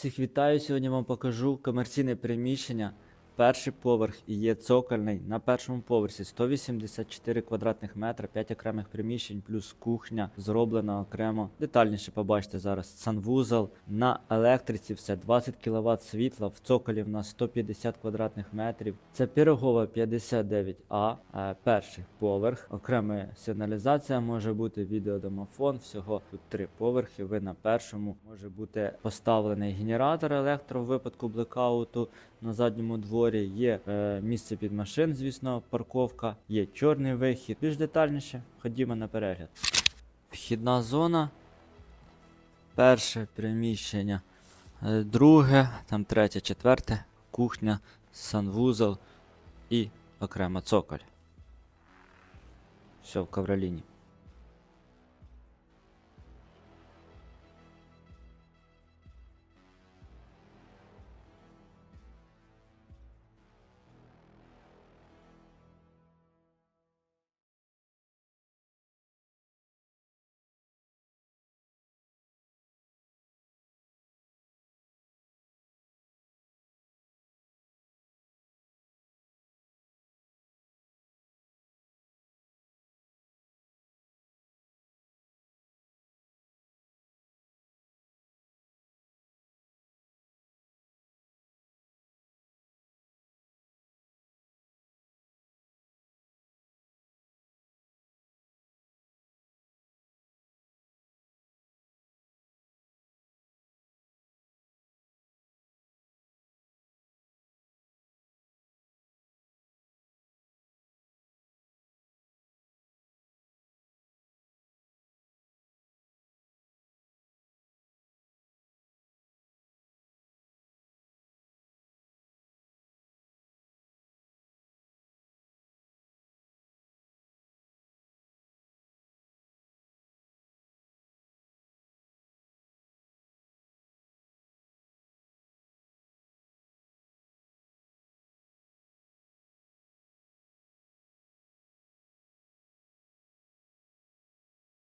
Всіх вітаю. Сьогодні вам покажу комерційне приміщення. Перший поверх і є цокольний. На першому поверсі 184 квадратних метра, 5 окремих приміщень, плюс кухня зроблена окремо. Детальніше побачите зараз санвузол. На електриці все 20 кВт світла. В цоколі в нас 150 квадратних метрів. Це пірогова 59А, е, перший поверх. Окрема сигналізація може бути відеодомофон. Всього тут три поверхи. Ви на першому може бути поставлений генератор електро в випадку блекауту на задньому дворі. Є е, місце під машин, звісно, парковка, є чорний вихід. Більш детальніше ходімо на перегляд. Вхідна зона. Перше приміщення. Е, Друге, там третє, четверте, кухня, санвузол і окремо цоколь. Все в ковроліні.